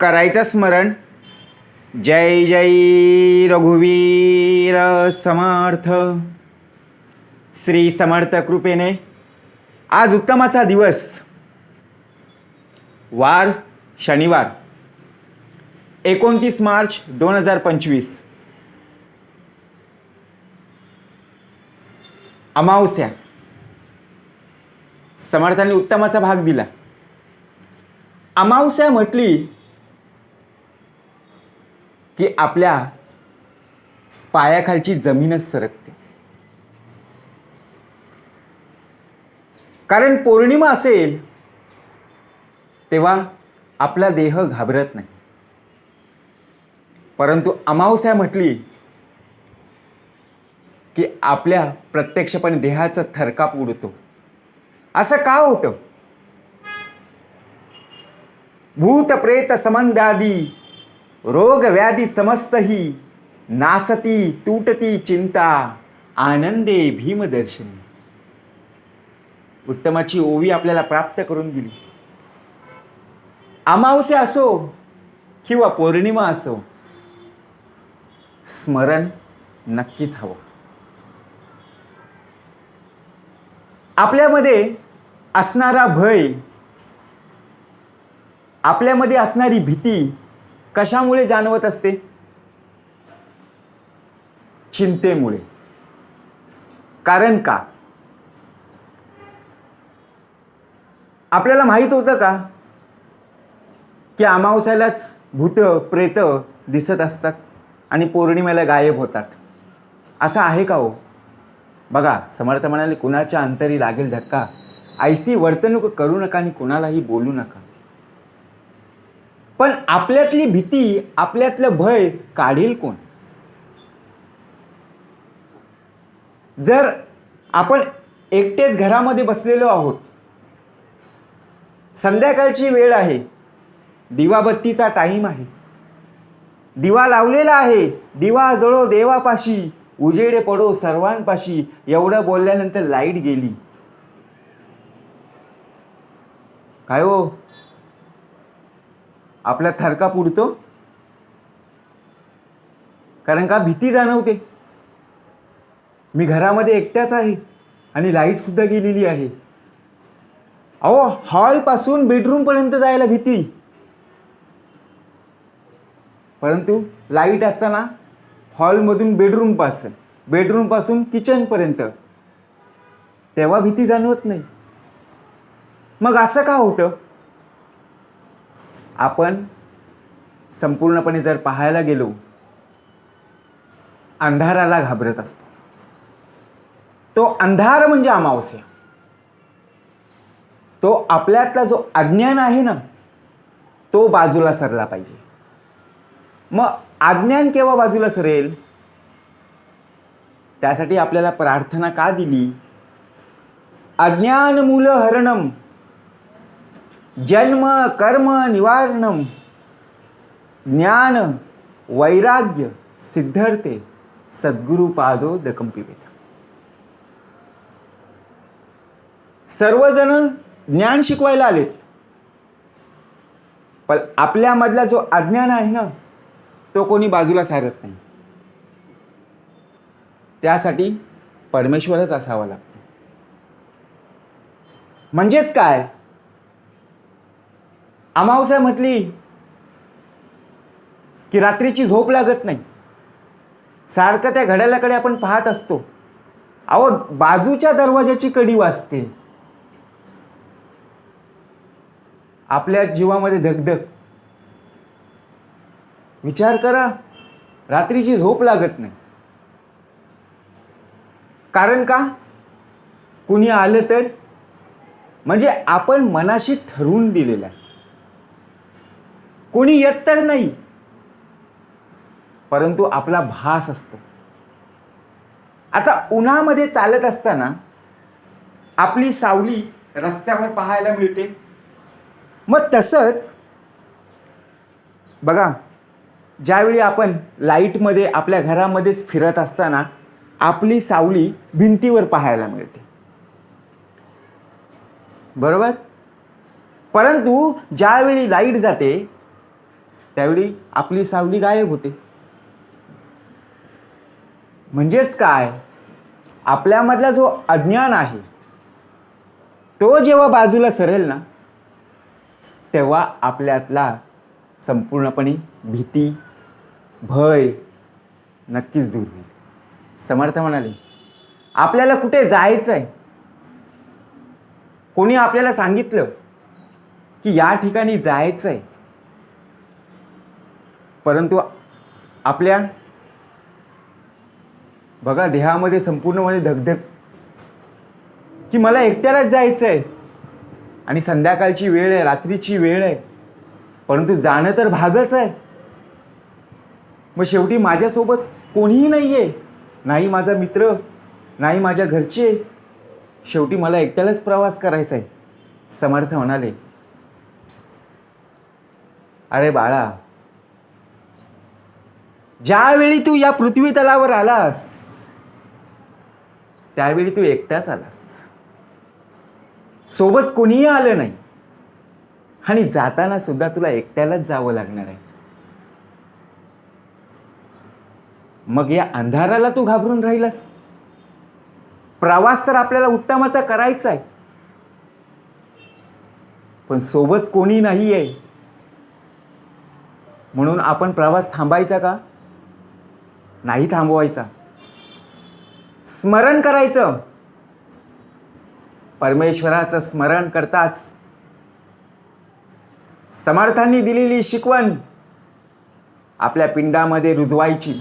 करायचं स्मरण. जय जय रघुवीर समर्थ. श्री समर्थ कृपेने आज उत्तमाचा दिवस. वार शनिवार एकोणतीस मार्च दोन हजार पंचवीस. अमावस्या. समर्थांनी उत्तमाचा भाग दिला. अमावस्या म्हटली की आपल्या पायाखालची जमीनच सरकते. कारण पौर्णिमा असेल तेव्हा आपला देह घाबरत नाही. परंतु अमावस्या म्हटली की आपल्या प्रत्यक्षपणे देहाचा थरकाप उडतो. असं का होतं? भूत प्रेत समंदादी रोग व्याधी समस्तही नासती तुटती चिंता आनंदे भीमदर्शनी. उत्तमाची ओवी आपल्याला प्राप्त करून दिली. अमावस्या असो किंवा पौर्णिमा असो स्मरण नक्कीच हवं. आपल्यामध्ये असणारा भय आपल्यामध्ये असणारी भीती कशामुळे जाणवत असते? चिंतेमुळे. कारण का? आपल्याला माहीत होतं का? की अमावस्यालाच भूत प्रेत दिसत असतात आणि पौर्णिमेला गायब होतात. असं आहे का हो? बघा समर्थ म्हणाले कुणाच्या अंतरी लागेल धक्का? ऐसी वर्तणूक करू नका आणि कुणालाही बोलू नका. पण आपल्यातली भीती आपल्यातलं भय काढील कोण? जर आपण एकटेच घरामध्ये बसलेलो आहोत संध्याकाळची वेळ आहे दिवाबत्तीचा टाईम आहे दिवा लावलेला आहे दिवा जळो देवापाशी उजेडे पडो सर्वांपाशी एवढं बोलल्यानंतर लाइट गेली. काय हो? आपला थरका पुरतो कारण का भीती जाणवते. मी घरामध्ये एकट्याच आहे आणि लाइट सुद्धा गेलेली आहे. अहो हॉलपासून बेडरूमपर्यंत जायला भीती. परंतु लाइट असताना हॉलमधून बेडरूमपासून बेडरूमपासून किचनपर्यंत तेव्हा भीती जाणवत नाही. मग असं का होतं? आपण संपूर्णपणे जर पाहायला गेलो अंधाराला घाबरत असतो. तो अंधार म्हणजे अमावस्या. तो आपल्यातला जो अज्ञान आहे ना तो बाजूला सरला पाहिजे. मग अज्ञान केव्हा बाजूला सरेल? त्यासाठी आपल्याला प्रार्थना का दिली? अज्ञान मूल हरणम जन्म कर्म निवारणम ज्ञान वैराग्य सिद्धर्थे सद्गुरु पादो दकंपिवेत. सर्वजण ज्ञान शिकवायला आलेत. पण आपल्यामधला जो अज्ञान आहे ना तो कोणी बाजूला सारत नाही. त्यासाठी परमेश्वरच असावा लागतो. म्हणजेच काय? अमावस्या म्हटली की रात्रीची झोप लागत नाही. सारखं त्या घड्याळाकडे आपण पाहत असतो. अहो बाजूच्या दरवाजाची कडी वाजते. आपल्या जीवामध्ये धगधग. विचार करा रात्रीची झोप लागत नाही. कारण का? कुणी आलं तर? म्हणजे आपण मनाशी ठरवून दिलेलं आहे. कोणी येत तर नाही. परंतु आपला भास असतो. आता उन्हामध्ये चालत असताना आपली सावली रस्त्यावर पाहायला मिळते. मग तसंच बघा ज्यावेळी आपण लाईटमध्ये आपल्या घरामध्येच फिरत असताना आपली सावली भिंतीवर पाहायला मिळते. बरोबर? परंतु ज्यावेळी लाइट जाते त्यावेळी आपली सावली गायब होते. म्हणजेच काय? आपल्यामधला जो अज्ञान आहे तो जेव्हा बाजूला सरेल ना तेव्हा आपल्यातला संपूर्णपणे भीती भय नक्कीच दूर होईल. समर्थ म्हणाले आपल्याला कुठे जायचं आहे कोणी आपल्याला सांगितलं की या ठिकाणी जायचं आहे परंतु आपल्या बघा देहामध्ये संपूर्णपणे धगधग. की मला एकट्यालाच जायचं आहे आणि संध्याकाळची वेळ आहे रात्रीची वेळ आहे. परंतु जाणं तर भागच आहे. मग शेवटी माझ्यासोबत कोणीही नाही आहे नाही माझा मित्र नाही माझ्या घरचे. शेवटी मला एकट्यालाच प्रवास करायचा आहे. समर्थ म्हणाले अरे बाळा ज्यावेळी तू या पृथ्वी तलावर आलास त्यावेळी तू एकटाच आलास. सोबत कोणीही आलं नाही. आणि जाताना सुद्धा तुला एकट्यालाच जावं लागणार आहे. मग या अंधाराला तू घाबरून राहिलास. प्रवास तर आपल्याला उत्तमाचा करायचा आहे. पण सोबत कोणी नाही आहे म्हणून आपण प्रवास थांबायचा का? नाही थांबवायचा. स्मरण करायचं. परमेश्वराचं स्मरण करताच. समर्थांनी दिलेली शिकवण आपल्या पिंडामध्ये रुजवायची.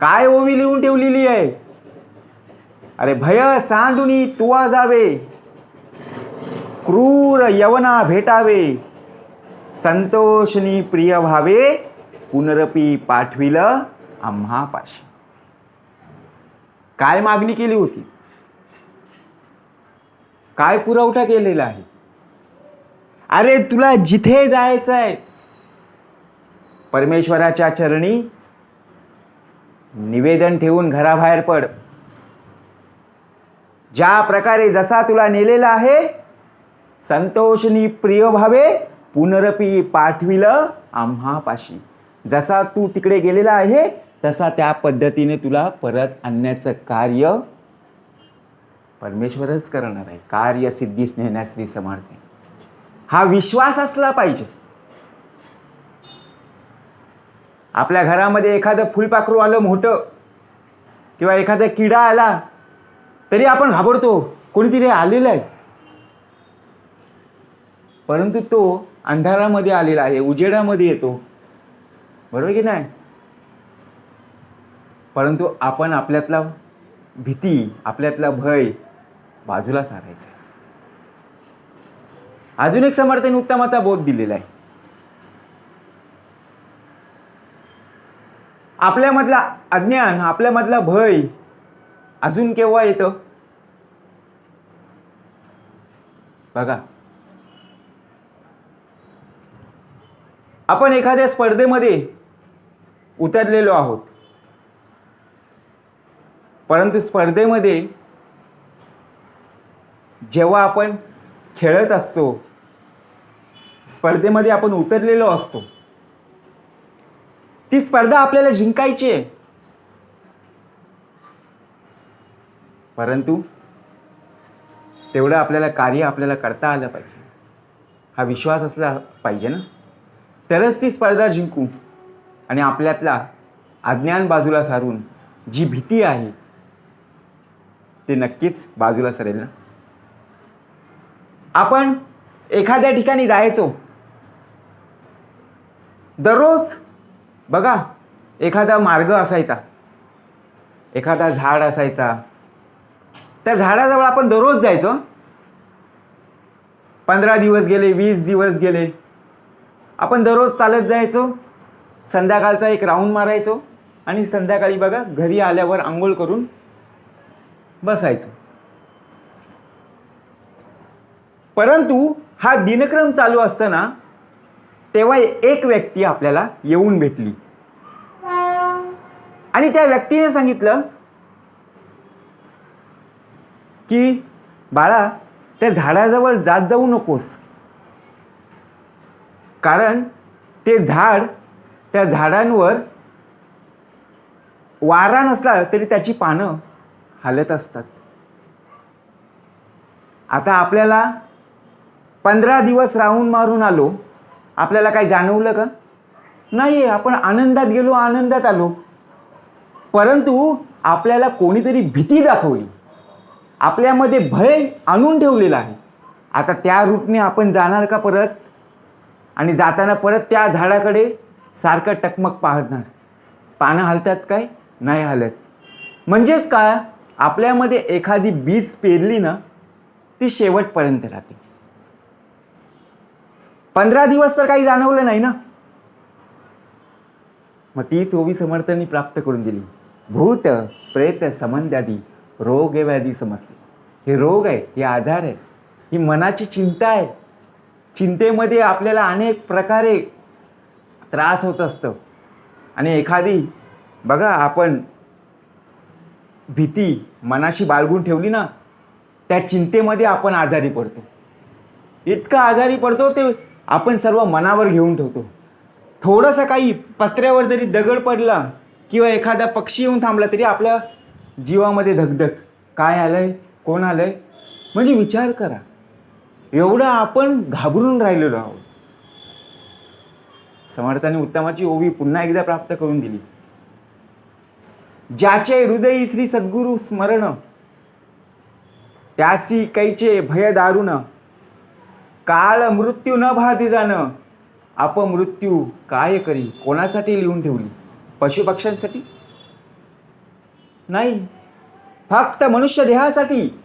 काय ओवी लिहून ठेवलेली आहे? अरे भय सांडुनी तुवा जावे. क्रूर यवना भेटावे. संतोषनी प्रिय व्हावे. पुनरपी पाठविलं. आम्हापाशी. काय मागणी केली होती? काय पुरवठा केलेला आहे? अरे तुला जिथे जायचं आहे परमेश्वराच्या चरणी निवेदन ठेवून घराबाहेर पड. ज्या प्रकारे जसा तुला नेलेला आहे संतोषनी प्रिय भावे पुनरपी पाठविलं आम्हापाशी. जसा तू तिकडे गेलेला आहे तसा त्या पद्धतीने तुला परत आणण्याचं कार्य परमेश्वरच करणार आहे. कार्य सिद्धीस नेण्यास मी समर्थ आहे हा विश्वास असला पाहिजे. आपल्या घरामध्ये एखादं फुलपाखरू आलं मोठं किंवा एखादा किडा आला तरी आपण घाबरतो. कोणीतरी आलेलं आहे. परंतु तो अंधारामध्ये आलेला आहे उजेडामध्ये येतो. बरोबर की नाही? परंतु आपण आपल्यातला भीती आपल्यातला भय बाजूला सारायचा. अजून एक समर्थन उत्तमाचा बोध दिलेला आहे. आपल्यामधला अज्ञान आपल्यामधला भय अजून केव्हा येतं? बघा. आपण एखाद्या स्पर्धेमध्ये उतरलेलो आहोत. परंतु स्पर्धेमध्ये जेव्हा आपण खेळत असतो स्पर्धेमध्ये आपण उतरलेलो असतो ती स्पर्धा आपल्याला जिंकायची आहे. परंतु तेवढं आपल्याला कार्य आपल्याला करता आलं पाहिजे. हा विश्वास असला पाहिजे ना. तरच ती स्पर्धा जिंकू आणि आपल्यातला अज्ञान बाजूला सारून जी भीती आहे ते नक्कीच बाजूला सरेल ना. आपण एखाद्या ठिकाणी जायचो. दररोज बघा एखादा मार्ग असायचा. एखादा झाड असायचा. त्या झाडाजवळ आपण दररोज जायचो. पंधरा दिवस गेले वीस दिवस गेले. आपण दररोज चालत जायचो. संध्याकाळचा एक राऊंड मारायचो. आणि संध्याकाळी बघा घरी आल्यावर आंघोळ करून बसायचो. परंतु हा दिनक्रम चालू असताना तेव्हा एक व्यक्ती आपल्याला येऊन भेटली. आणि त्या व्यक्तीने सांगितलं की बाळा त्या झाडाजवळ जात जाऊ नकोस. कारण ते झाड त्या झाडांवर वारा नसला तरी त्याची पानं हालत असतात. आता आपल्याला पंधरा दिवस राहून मारून आलो आपल्याला काही जाणवलं का? नाही आपण आनंदात गेलो आनंदात आलो. परंतु आपल्याला कोणीतरी भीती दाखवली. आपल्यामध्ये भय आणून ठेवलेला आहे. आता त्या रूटने आपण जाणार का परत? आणि जाताना परत त्या झाडाकडे सारखं टकमक पाहणार. पानं हलतात काय? नाही हलत. म्हणजेच का आपल्यामध्ये एखादी बीज पेरली ना ती शेवटपर्यंत राहते. पंधरा दिवस तर काही जाणवलं नाही ना? मग तीच ओवी समर्थांनी प्राप्त करून दिली. भूत प्रेत समंद्यादी रोग व्याधी समजते. हे रोग आहे हे आजार आहे ही मनाची चिंता आहे. चिंतेमध्ये आपल्याला अनेक प्रकारे त्रास होत असतं. आणि एखादी बघा आपण भीती मनाशी बाळगून ठेवली ना त्या चिंतेमध्ये आपण आजारी पडतो. इतका आजारी पडतो ते आपण सर्व मनावर घेऊन ठेवतो. थोडंसं काही पत्र्यावर जरी दगड पडला किंवा एखादा पक्षी येऊन थांबला तरी आपल्या जीवामध्ये धगधग. काय आलं आहे कोण आलं आहे म्हणजे विचार करा. एवढं आपण घाबरून राहिलेलो आहोत. समर्थाने उत्तमाची ओवी पुन्हा एकदा प्राप्त करून दिली. ज्याचे हृदयी श्री सद्गुरु स्मरण त्यासी कैचे भय दारुण काळ मृत्यू न भाती जाणं अपमृत्यू काय करी? कोणासाठी लिहून ठेवली? पशुपक्ष्यांसाठी? नाही. फक्त मनुष्य देहासाठी.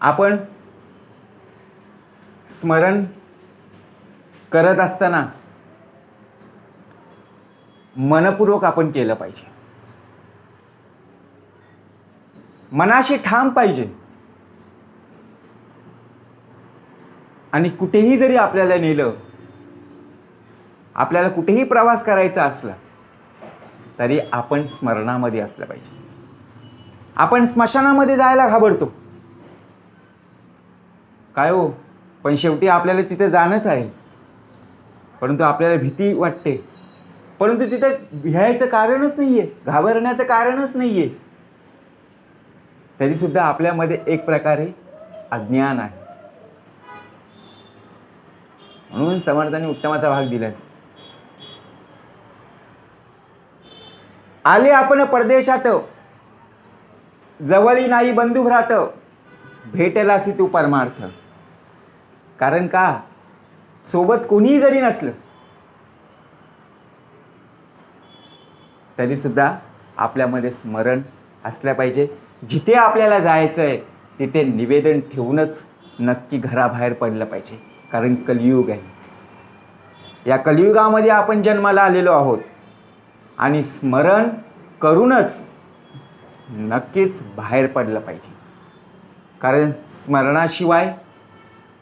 आपण स्मरण करत असताना मनपूर्वक आपण केलं पाहिजे. मनाशी ठाम पाहिजे. आणि कुठेही जरी आपल्याला नेलं आपल्याला कुठेही प्रवास करायचा असला तरी आपण स्मरणामध्ये असलं पाहिजे. आपण स्मशानामध्ये जायला घाबरतो. काय हो? पण शेवटी आपल्याला तिथे जाणंच आहे. परंतु आपल्याला भीती वाटते. परंतु तिथे भ्यायचं कारणच नाही आहे घाबरण्याचं कारणच नाही आहे तरीसुद्धा आपल्यामध्ये एक प्रकारे अज्ञान आहे. म्हणून समर्थांनी उत्तमाचा भाग दिलाय. आले आपण परदेशात. जवळी नाही बंधू भ्रात भेटेलासी तू परमार्थ. कारण का? सोबत कोणीही जरी नसलं तरीसुद्धा आपल्यामध्ये स्मरण असलं पाहिजे. जिथे आपल्याला जायचं आहे तिथे निवेदन ठेवूनच नक्की घराबाहेर पडलं पाहिजे. कारण कलियुग आहे. या कलियुगामध्ये आपण जन्माला आलेलो आहोत. आणि स्मरण करूनच नक्कीच बाहेर पडलं पाहिजे. कारण स्मरणाशिवाय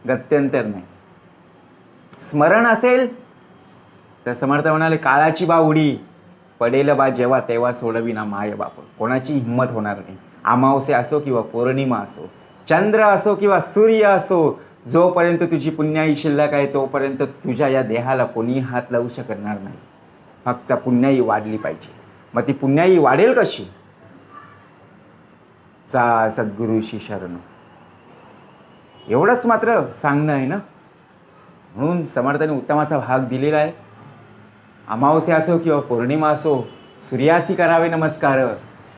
गत्यंतर नाही. स्मरण असेल तर समर्थ म्हणाले काळाची बावडी पडेल बा जेव्हा तेव्हा सोडविना माय बाप. कोणाची हिंमत होणार नाही. अमावस्या असो किंवा पौर्णिमा असो चंद्र असो किंवा सूर्य असो जोपर्यंत तुझी पुण्याई शिल्लक आहे तोपर्यंत तुझ्या या देहाला कोणीही हात लावू शकणार नाही. फक्त पुण्याई वाढली पाहिजे. मग ती पुण्याई वाढेल कशी? चा सद्गुरूशी शरण. एवढंच मात्र सांगणं आहे ना? म्हणून समर्थाने उत्तमाचा भाग दिलेला आहे. अमावस्या असो किंवा पौर्णिमा असो सूर्यासी करावे नमस्कार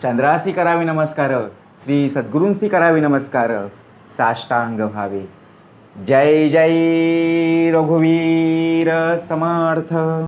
चंद्रासी करावे नमस्कार श्री सद्गुरूंसी करावे नमस्कार साष्टांग भावे. जय जय रघुवीर समर्थ.